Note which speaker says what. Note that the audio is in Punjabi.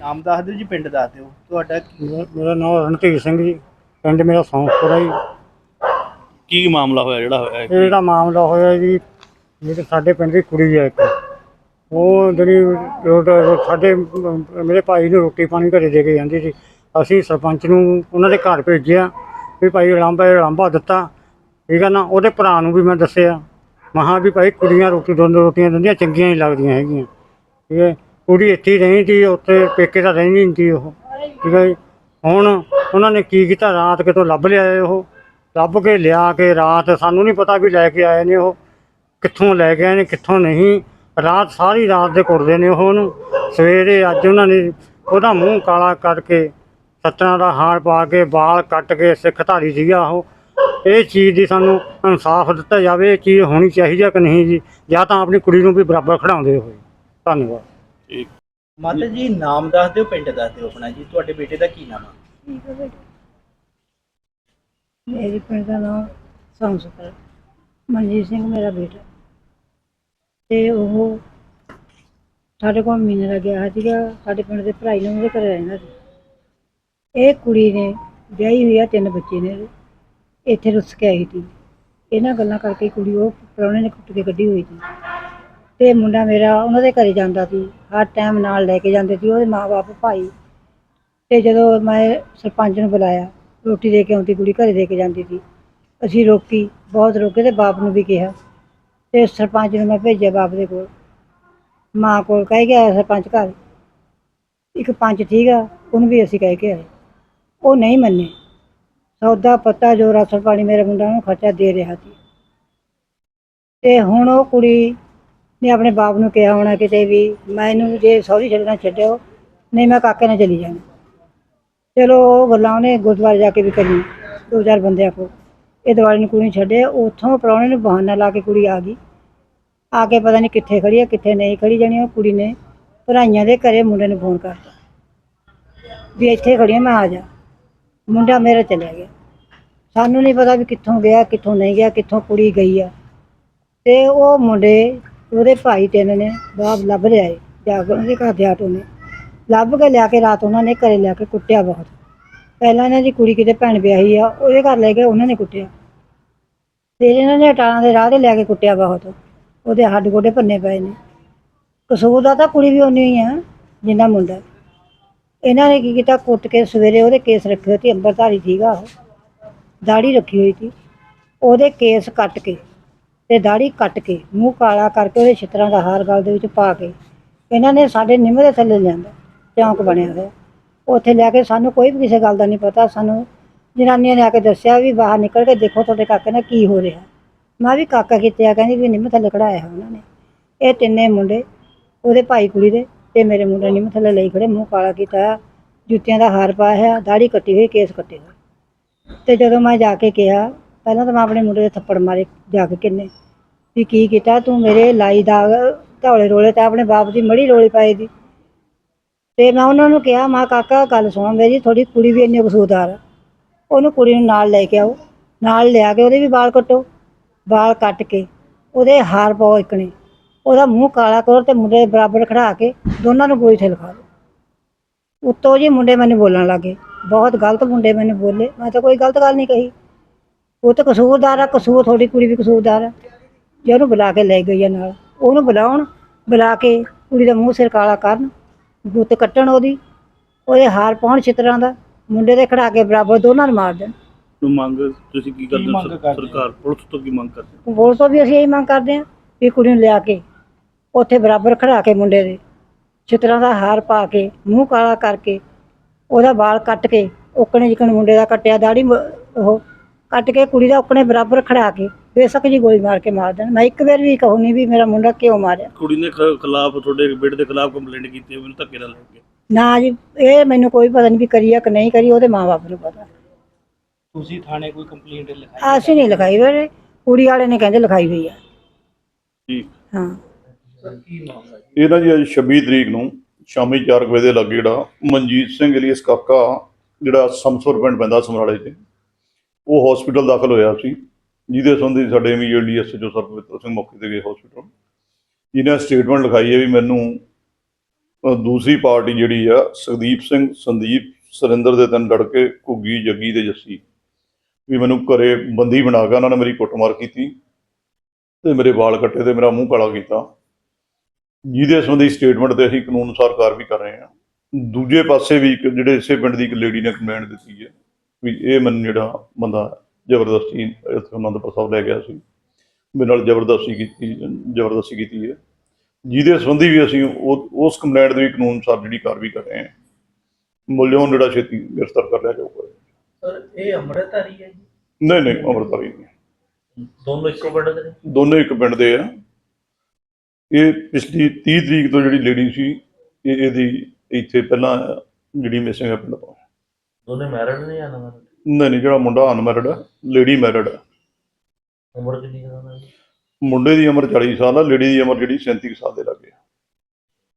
Speaker 1: ਨਾਮ ਦੱਸ ਦਿਓ ਜੀ ਪਿੰਡ ਦੱਸ ਦਿਓ। ਤੁਹਾਡਾ ਕੀ-
Speaker 2: ਮੇਰਾ ਮੇਰਾ ਨਾਮ ਰਣਧੀਰ ਸਿੰਘ ਜੀ ਪਿੰਡ ਮੇਰਾ ਸੌਂਪੁਰਾ ਜੀ।
Speaker 3: ਕੀ ਮਾਮਲਾ ਹੋਇਆ ਜਿਹੜਾ ਹੋਇਆ
Speaker 2: ਇਹ ਜਿਹੜਾ ਮਾਮਲਾ ਹੋਇਆ ਜੀ ਜਿਹੜੇ ਸਾਡੇ ਪਿੰਡ ਦੀ ਕੁੜੀ ਹੈ ਇੱਕ। ਉਹ ਜਿਹੜੀ ਸਾਡੇ ਮੇਰੇ ਭਾਈ ਨੂੰ ਰੋਟੀ ਪਾਣੀ ਘਰੇ ਦੇ ਕੇ ਜਾਂਦੀ ਸੀ। ਅਸੀਂ ਸਰਪੰਚ ਨੂੰ ਉਹਨਾਂ ਦੇ ਘਰ ਭੇਜਿਆ ਵੀ ਭਾਈ ਲਾਂਬਾ ਲਾਂਬਾ ਦਿੱਤਾ। ਠੀਕ ਹੈ ਨਾ ਉਹਦੇ ਭਰਾ ਨੂੰ ਵੀ ਮੈਂ ਦੱਸਿਆ। ਮਹਾ ਵੀ ਭਾਈ ਕੁੜੀਆਂ ਰੋਟੀ ਦੋ ਦੋ ਰੋਟੀਆਂ ਦਿੰਦੀਆਂ ਚੰਗੀਆਂ ਨਹੀਂ ਲੱਗਦੀਆਂ ਹੈਗੀਆਂ। ਠੀਕ ਹੈ। ਕੁੜੀ ਇੱਥੇ ਹੀ ਰਹਿੰਦੀ, ਉੱਥੇ ਪੇਕੇ ਤਾਂ ਰਹਿੰਦੀ ਨਹੀਂ ਸੀ ਉਹ। ਠੀਕ ਹੈ ਜੀ। ਹੁਣ ਉਹਨਾਂ ਨੇ ਕੀ ਕੀਤਾ? ਰਾਤ ਕਿਤੋਂ ਲੱਭ ਲਿਆਏ ਉਹ। ਲੱਭ ਕੇ ਲਿਆ ਕੇ ਰਾਤ ਸਾਨੂੰ ਨਹੀਂ ਪਤਾ ਵੀ ਲੈ ਕੇ ਆਏ ਨੇ ਉਹ। ਕਿੱਥੋਂ ਲੈ ਕੇ ਆਏ ਨੇ, ਕਿੱਥੋਂ ਨਹੀਂ। ਰਾਤ ਸਾਰੀ ਰਾਤ ਦੇ ਕੁੱਟਦੇ ਨੇ ਉਹ ਉਹਨੂੰ। ਸਵੇਰੇ ਅੱਜ ਉਹਨਾਂ ਨੇ ਉਹਦਾ ਮੂੰਹ ਕਾਲਾ ਕਰਕੇ ਸੱਤਰਾਂ ਦਾ ਹਾਰ ਪਾ ਕੇ ਵਾਲ ਕੱਟ ਕੇ ਸਿੱਖ ਧਾਰੀ ਸੀਗਾ ਉਹ। ਇਹ ਚੀਜ਼ ਦੀ ਸਾਨੂੰ ਇਨਸਾਫ ਦਿੱਤਾ ਜਾਵੇ, ਇਹ ਚੀਜ਼ ਹੋਣੀ ਚਾਹੀਦੀ ਹੈ ਕਿ ਨਹੀਂ ਜੀ? ਜਾਂ ਤਾਂ ਆਪਣੀ ਕੁੜੀ ਨੂੰ ਵੀ ਬਰਾਬਰ ਖੜਾਉਂਦੇ ਹੋਏ। ਧੰਨਵਾਦ।
Speaker 1: ਮਾਤਾ ਜੀ ਨਾਮ ਦੱਸ ਦਿਓ ਪਿੰਡ ਦੱਸ ਦਿਓ ਆਪਣਾ ਜੀ। ਤੁਹਾਡੇ ਬੇਟੇ ਦਾ ਕੀ ਨਾਮ ਆ?
Speaker 4: ਮੇਰੀ ਪਿੰਡ ਦਾ ਨਾਮ ਸੰਸਕਰ ਮਨਜੀਤ ਸਿੰਘ ਮੇਰਾ ਬੇਟਾ। ਤੇ ਉਹ ਸਾਡੇ ਕੋਲ ਮਹੀਨੇ ਦਾ ਗਿਆ ਸੀਗਾ। ਸਾਡੇ ਪਿੰਡ ਦੇ ਭਰਾਈ ਨੂੰ ਉਹਦੇ ਘਰੇ ਰਹਿੰਦਾ ਸੀ। ਇਹ ਕੁੜੀ ਨੇ ਵਿਆਹੀ ਹੋਈ ਆ ਤਿੰਨ ਬੱਚੇ ਨੇ ਇਹਦੇ। ਇੱਥੇ ਰੁੱਸ ਕੇ ਆਈ ਸੀ। ਇਹਨਾਂ ਗੱਲਾਂ ਕਰਕੇ ਕੁੜੀ ਉਹ ਪ੍ਰਾਹੁਣੇ ਨੇ ਕੁੱਟ ਕੇ ਕੱਢੀ ਹੋਈ ਸੀ। ਤੇ ਮੁੰਡਾ ਮੇਰਾ ਉਹਨਾਂ ਦੇ ਘਰੇ ਜਾਂਦਾ ਸੀ, ਹਰ ਟਾਈਮ ਨਾਲ ਲੈ ਕੇ ਜਾਂਦੇ ਸੀ ਉਹਦੇ ਮਾਪੇ ਭਾਈ। ਤੇ ਜਦੋਂ ਮੈਂ ਸਰਪੰਚ ਨੂੰ ਬੁਲਾਇਆ, ਰੋਟੀ ਦੇ ਕੇ ਆਉਂਦੀ ਕੁੜੀ ਘਰੇ ਦੇ ਕੇ ਜਾਂਦੀ ਸੀ। ਅਸੀਂ ਰੋਕੀ, ਬਹੁਤ ਰੋਕੇ ਤੇ ਬਾਪ ਨੂੰ ਵੀ ਕਿਹਾ। ਤੇ ਸਰਪੰਚ ਨੂੰ ਮੈਂ ਭੇਜਿਆ ਬਾਪ ਦੇ ਕੋਲ। ਮਾਂ ਕੋਲ ਕਹਿ ਗਿਆ ਸਰਪੰਚ ਘਰ। ਇੱਕ ਪੰਚ ਠੀਕ ਆ, ਉਹਨੂੰ ਵੀ ਅਸੀਂ ਕਹਿ ਕੇ ਆਏ। ਉਹ ਨਹੀਂ ਮੰਨੇ। ਸੌਦਾ ਪੱਤਾ ਜੋ ਰਾਸ਼ਨ ਪਾਣੀ ਮੇਰੇ ਮੁੰਡਾ ਨੂੰ ਖਰਚਾ ਦੇ ਰਿਹਾ ਸੀ। ਤੇ ਹੁਣ ਉਹ ਕੁੜੀ ਨੇ ਆਪਣੇ ਬਾਪ ਨੂੰ ਕਿਹਾ ਹੋਣਾ ਕਿਤੇ ਵੀ ਮੈਂ ਇਹਨੂੰ ਜੇ ਸੌਰੀ ਛੱਡਣਾ ਛੱਡਿਓ, ਨਹੀਂ ਮੈਂ ਕਾਕੇ ਨਾਲ ਚਲੀ ਜਾਣਾ ਚਲੋ ਉਹ ਗੱਲਾਂ ਉਹਨੇ ਗੁਰਦੁਆਰੇ ਜਾ ਕੇ ਵੀ ਕਰੀ ਦੋ ਚਾਰ ਬੰਦਿਆਂ ਕੋਲ। ਇਹ ਦਿਵਾਲੀ ਨੂੰ ਕੁੜੀ ਨੂੰ ਛੱਡੇ ਉੱਥੋਂ ਪ੍ਰਾਹੁਣੇ ਨੂੰ ਬਹਾਨਾ ਲਾ ਕੇ ਕੁੜੀ ਆ ਗਈ। ਆ ਕੇ ਪਤਾ ਨਹੀਂ ਕਿੱਥੇ ਖੜੀ ਹੈ ਕਿੱਥੇ ਨਹੀਂ ਖੜੀ ਜਾਣੀ ਉਹ ਕੁੜੀ ਨੇ। ਭਰਾਈਆਂ ਦੇ ਘਰੇ ਮੁੰਡੇ ਨੂੰ ਫੋਨ ਕਰਤਾ। ਵੀ ਇੱਥੇ ਖੜੀ ਮੈਂ ਆ ਜਾ। ਮੁੰਡਾ ਮੇਰਾ ਚਲਿਆ ਗਿਆ। ਸਾਨੂੰ ਨਹੀਂ ਪਤਾ ਵੀ ਕਿੱਥੋਂ ਗਿਆ, ਕਿੱਥੋਂ ਨਹੀਂ ਗਿਆ, ਕਿੱਥੋਂ ਕੁੜੀ ਗਈ ਆ। ਤੇ ਉਹ ਮੁੰਡੇ ਉਹਦੇ ਭਾਈ ਤਿੰਨ ਨੇ, ਬਾਪ ਲੱਭ ਲਿਆਏ ਜਾ ਕੇ ਉਹਦੇ ਘਰ ਦੇ ਆਟੋ ਨੇ। ਲੱਭ ਕੇ ਲਿਆ ਕੇ ਰਾਤ ਉਹਨਾਂ ਨੇ ਘਰੇ ਲਿਆ ਕੇ ਕੁੱਟਿਆ ਬਹੁਤ। ਪਹਿਲਾਂ ਇਹਨਾਂ ਦੀ ਕੁੜੀ ਕਿਤੇ ਭੈਣ ਵਿਆਹੀ ਆ, ਉਹਦੇ ਘਰ ਲੈ ਕੇ ਉਹਨਾਂ ਨੇ ਕੁੱਟਿਆ। ਫਿਰ ਇਹਨਾਂ ਨੇ ਅਟਾਰਾਂ ਦੇ ਰਾਹ ਤੇ ਲੈ ਕੇ ਕੁੱਟਿਆ ਬਹੁਤ। ਉਹਦੇ ਹੱਡ ਗੋਡੇ ਭੰਨੇ ਪਏ ਨੇ। ਕਸੂਰ ਦਾ ਤਾਂ ਕੁੜੀ ਵੀ ਉਨੀ ਹੀ ਆ, ਜਿੰਨਾ ਮੁੰਡਾ। ਇਹਨਾਂ ਨੇ ਕੀ ਕੀਤਾ, ਕੁੱਟ ਕੇ ਸਵੇਰੇ ਉਹਦੇ ਕੇਸ ਰੱਖੇ ਹੋਏ ਸੀ, ਅੰਬਰਧਾਰੀ ਸੀਗਾ ਉਹ। ਦਾੜੀ ਰੱਖੀ ਹੋਈ ਸੀ। ਉਹਦੇ ਕੇਸ ਕੱਟ ਕੇ ਤੇ ਦਾੜੀ ਕੱਟ ਕੇ, ਮੂੰਹ ਕਾਲਾ ਕਰਕੇ ਉਹਦੇ ਛਿੱਤਰਾਂ ਦਾ ਹਾਰ ਗਲ ਦੇ ਵਿੱਚ ਪਾ ਕੇ, ਇਹਨਾਂ ਨੇ ਸਾਡੇ ਨਿੰਮ ਦੇ ਥੱਲੇ ਲਿਆਂਦਾ, ਚੌਂਕ ਬਣਿਆ ਹੋਇਆ। ਉੱਥੇ ਲਿਆ ਕੇ ਸਾਨੂੰ ਕੋਈ ਵੀ ਕਿਸੇ ਗੱਲ ਦਾ ਨਹੀਂ ਪਤਾ, ਸਾਨੂੰ ਜਨਾਨੀਆਂ ਨੇ ਆ ਕੇ ਦੱਸਿਆ ਵੀ ਬਾਹਰ ਨਿਕਲ ਕੇ ਦੇਖੋ ਤੁਹਾਡੇ ਕਾਕੇ ਨਾਲ ਕੀ ਹੋ ਰਿਹਾ। ਮੈਂ ਵੀ ਕਾਕਾ ਕਿਤੇ ਆ, ਕਹਿੰਦੀ ਵੀ ਨਿੰਮ ਥੱਲੇ ਕਢਾਇਆ ਉਹਨਾਂ ਨੇ। ਇਹ ਤਿੰਨੇ ਮੁੰਡੇ, ਉਹਦੇ ਭਾਈ ਕੁੜੀ ਦੇ ਤੇ ਮੇਰੇ ਮੁੰਡੇ ਨਿੰਮ ਥੱਲੇ ਲਈ ਖੜੇ, ਮੂੰਹ ਕਾਲਾ ਕੀਤਾ, ਜੁੱਤੀਆਂ ਦਾ ਹਾਰ ਪਾਇਆ ਹੈ ਦਾੜੀ ਕੱਟੀ ਹੋਈ, ਕੇਸ ਕੱਟੇ ਹੋਏ। ਤੇ ਜਦੋਂ ਮੈਂ ਜਾ ਕੇ ਕਿਹਾ ਪਹਿਲਾਂ ਤਾਂ ਮੈਂ ਆਪਣੇ ਮੁੰਡੇ ਦੇ ਥੱਪੜ ਮਾਰੇ ਜਾ ਕੇ ਕਿੰਨੇ, ਵੀ ਕੀ ਕੀਤਾ ਤੂੰ ਮੇਰੇ ਲਾਈ ਦਾ ਧੌਲੇ ਰੋਲੇ ਤੇ ਆਪਣੇ ਬਾਪ ਦੀ ਮੜੀ ਰੋਲੀ ਪਾਈ ਦੀ। ਤੇ ਮੈਂ ਉਹਨਾਂ ਨੂੰ ਕਿਹਾ, ਮਾ ਕਾਕਾ, ਗੱਲ ਸੁਣੋ ਮੇਰੀ ਥੋੜੀ ਕੁੜੀ ਵੀ ਇੰਨੀ ਕਸੂਰਦਾਰ ਆ। ਉਹਨੂੰ ਕੁੜੀ ਨੂੰ ਨਾਲ ਲੈ ਕੇ ਆਓ, ਨਾਲ ਲਿਆ ਕੇ ਉਹਦੇ ਵੀ ਵਾਲ ਕੱਟੋ। ਵਾਲ ਕੱਟ ਕੇ ਉਹਦੇ ਹਾਰ ਪਾਓ ਇਕਣੇ ਉਹਦਾ ਮੂੰਹ ਕਾਲਾ ਕਰੋ ਤੇ ਮੁੰਡੇ ਬਰਾਬਰ ਖੜਾ ਕੇ ਦੋਨਾਂ ਨੂੰ ਗੋਲੀ ਤੇ ਖਾ ਦਿਓ ਉੱਤੋਂ ਜੀ ਮੁੰਡੇ ਮੈਨੂੰ ਬੋਲਣ ਲੱਗੇ। ਬਹੁਤ ਗਲਤ ਮੁੰਡੇ ਮੈਨੂੰ ਬੋਲੇ। ਮੈਂ ਤਾਂ ਕੋਈ ਗਲਤ ਗੱਲ ਨਹੀਂ ਕਹੀ। ਉਹ ਤਾਂ ਕਸੂਰਦਾਰ ਆ ਕਸੂਰ ਥੋੜੀ ਕੁੜੀ ਵੀ ਕਸੂਰਦਾਰ ਆ ਜੇ ਉਹਨੂੰ ਬੁਲਾ ਕੇ ਲੈ ਗਈ ਆ ਨਾਲ ਉਹਨੂੰ ਬੁਲਾਉਣ ਬੁਲਾ ਕੇ ਕੁੜੀ ਦਾ ਮੂੰਹ ਸਿਰ ਕਾਲਾ ਕਰਨ ਗੁੱਤ ਕੱਟਣ ਉਹਦੀ ਉਹਦੇ ਹਾਰ ਪਾਉਣ ਛਿੱਤਰਾਂ ਦਾ ਮੁੰਡੇ ਦੇ ਖੜਾ ਕੇ ਬਰਾਬਰ ਦੋਨਾਂ ਨੂੰ ਮਾਰ ਦੇਣ
Speaker 3: ਨੂੰ ਮੰਗ ਤੁਸੀਂ ਕੀ ਕਰਦੇ ਹੋ? ਸਰਕਾਰ ਪੁਲਿਸ ਤੋਂ ਕੀ ਮੰਗ ਕਰਦੇ ਹੋ?
Speaker 4: ਬੋਲ ਤੋਂ ਵੀ ਅਸੀਂ ਇਹੀ ਮੰਗ ਕਰਦੇ ਹਾਂ ਵੀ ਕੁੜੀ ਨੂੰ ਲਿਆ ਕੇ ਉੱਥੇ ਬਰਾਬਰ ਖੜਾ ਕੇ ਮੁੰਡੇ ਦੇ ਛਿੱਤਰਾਂ ਦਾ ਹਾਰ ਪਾ ਕੇ ਮੂੰਹ ਕਾਲਾ ਕਰਕੇ ਉਹਦਾ ਵਾਲ ਕੱਟ ਕੇ ਓਕਣੇ ਜਿਕਣ ਮੁੰਡੇ ਦਾ ਕੱਟਿਆ ਦਾੜੀ ਮ- ਉਹ ਕੱਟ ਕੇ ਕੁੜੀ ਦਾ ਓਕਣੇ ਬਰਾਬਰ ਖੜਾ ਕੇ ਬੇਸ਼ੱਕ ਜੀ ਗੋਲੀ ਮਾਰ ਕੇ ਮਾਰ ਦੇਣ। ਮੈਂ ਇੱਕ ਵਾਰ ਵੀ ਕਹੂੰਗੀ ਵੀ ਮੇਰਾ ਮੁੰਡਾ ਕਿਉਂ ਮਾਰਿਆ।
Speaker 3: ਕੁੜੀ ਨੇ ਖਿਲਾਫ ਤੁਹਾਡੇ ਬੇਟੇ ਦੇ ਖਿਲਾਫ ਕੰਪਲੇਂਟ ਕੀਤੀ ਹੈ ਮੈਨੂੰ ਧੱਕੇ ਨਾਲ ਲੈ ਕੇ।
Speaker 4: ਨਾ ਜੀ ਇਹ ਮੈਨੂੰ ਕੋਈ ਪਤਾ ਨਹੀਂ ਵੀ ਕਰੀ ਆ ਕਿ ਨਹੀਂ ਕਰੀ ਉਹਦੇ ਮਾਪੇ ਨੂੰ ਪਤਾ।
Speaker 1: ਤੁਸੀਂ ਥਾਣੇ ਕੋਈ ਕੰਪਲੇਂਟ ਲਿਖਾਈ?
Speaker 4: ਅਸੀਂ ਨਹੀਂ ਲਿਖਾਈ ਵੇ ਕੁੜੀ ਵਾਲੇ ਨੇ ਕਹਿੰਦੇ ਲਿਖਾਈ ਹੋਈ ਆ।
Speaker 3: ਠੀਕ।
Speaker 4: ਹਾਂ।
Speaker 5: ਇਹ ਨਾ ਜੀ ਅੱਜ 26 ਤਰੀਕ ਨੂੰ ਸ਼ਾਮੀ 4 ਵਜੇ ਦੇ ਲਾਗੇ ਜਿਹੜਾ ਮਨਜੀਤ ਸਿੰਘ ਏਲੀਅਸ ਕਾਕਾ ਜਿਹੜਾ ਸਮਸੁਰ ਪਿੰਡ ਪੈਂਦਾ ਸਮਰਾਲੇ ਤੇ ਉਹ ਹਸਪੀਟਲ ਦਾਖਲ ਹੋਇਆ ਸੀ, ਜਿਹਦੇ ਸੰਬੰਧੀ ਸਾਡੇ ਇਮੀਡੀਏਟਲੀ ਐਸਐਚਓ ਸਰਪਿੰਦਰ ਸਿੰਘ ਮੌਕੇ ਤੇ ਗਏ ਹਸਪੀਟਲ ਜਿਹਨੇ ਸਟੇਟਮੈਂਟ ਲਿਖਾਈ ਹੈ ਵੀ ਮੈਨੂੰ ਦੂਸਰੀ ਪਾਰਟੀ ਜਿਹੜੀ ਆ, ਸੁਖਦੀਪ ਸਿੰਘ, ਸੰਦੀਪ ਸੁਰਿੰਦਰ ਦੇ ਤਿੰਨ ਲੜਕੇ, ਘੁੱਗੀ, ਜੱਗੀ ਤੇ ਜੱਸੀ, ਵੀ ਮੈਨੂੰ ਘਰੇ ਬੰਦੀ ਬਣਾ ਕੇ ਉਹਨਾਂ ਨੇ ਮੇਰੀ ਕੁੱਟਮਾਰ ਕੀਤੀ ਤੇ ਮੇਰੇ ਵਾਲ ਕੱਟੇ ਤੇ ਮੇਰਾ ਮੂੰਹ ਕਾਲਾ ਕੀਤਾ। ਜਿਹਦੇ ਸੰਬੰਧੀ ਸਟੇਟਮੈਂਟ ਤੇ ਅਸੀਂ ਕਾਨੂੰਨ ਅਨੁਸਾਰ ਕਾਰਵਾਈ ਕਰ ਰਹੇ ਹਾਂ। ਦੂਜੇ ਪਾਸੇ ਵੀ ਇੱਕ ਜਿਹੜੇ ਇਸੇ ਪਿੰਡ ਦੀ ਇੱਕ ਲੇਡੀ ਨੇ ਕੰਪਲੇਂਟ ਦਿੱਤੀ ਹੈ। ਵੀ ਇਹ ਮੈਨੂੰ ਜਿਹੜਾ ਬੰਦਾ ਜ਼ਬਰਦਸਤੀ ਇੱਥੇ ਅਨੰਦਪੁਰ ਸਾਹਿਬ ਲੈ ਗਿਆ ਸੀ ਮੇਰੇ ਨਾਲ ਜ਼ਬਰਦਸਤੀ ਕੀਤੀ ਜ਼ਬਰਦਸਤੀ ਕੀਤੀ ਹੈ। ਜਿਹਦੇ ਸੰਬੰਧੀ ਵੀ ਅਸੀਂ ਉਸ ਕੰਪਲੇਂਟ ਦੇ ਵੀ ਕਾਨੂੰਨ ਅਨੁਸਾਰ ਜਿਹੜੀ ਕਾਰਵਾਈ ਕਰ ਰਹੇ ਹਾਂ ਮੁੱਲਿਓਂ ਜਿਹੜਾ ਛੇਤੀ ਗ੍ਰਿਫਤਾਰ ਕਰ ਲਿਆ ਜਾਊਗਾ।
Speaker 1: ਸਰ ਇਹ ਅੰਮ੍ਰਿਤਧਾਰੀ ਹੈ ਜੀ?
Speaker 5: ਨਹੀਂ ਨਹੀਂ ਅੰਮ੍ਰਿਤਧਾਰੀ ਨਹੀਂ
Speaker 6: ਦੋਨੋਂ ਇੱਕੋ ਪਿੰਡ ਦੇ ਨੇ?
Speaker 5: ਦੋਨੇ ਇੱਕ ਪਿੰਡ ਦੇ ਆ। ਇਹ ਪਿਛਲੀ 30 ਤਰੀਕ ਤੋਂ ਜਿਹੜੀ ਲੇਡੀ ਸੀ ਇਹ ਇਹਦੀ ਇੱਥੇ ਪਹਿਲਾਂ ਜਿਹੜੀ ਮਿਸਿੰਗ ਹੈ ਪਿੰਡ ਤੋਂ।
Speaker 6: ਦੋਨੇ ਮੈਰਿਡ ਨੇ ਜਾਂ ਨਵਾਂ
Speaker 5: ਨਹੀਂ ਨਹੀਂ ਜਿਹੜਾ ਮੁੰਡਾ ਅਨਮੈਰਿਡ ਹੈ ਲੇਡੀ ਮੈਰਿਡ ਹੈ
Speaker 6: ਉਮਰ ਕਿੰਨੀ ਉਹਨਾਂ ਦੀ
Speaker 5: ਮੁੰਡੇ ਦੀ ਉਮਰ 40 ਸਾਲ ਆ ਲੇਡੀ ਦੀ ਉਮਰ ਜਿਹੜੀ 37 ਕੁ ਸਾਲ ਦੇ ਲੱਗੇ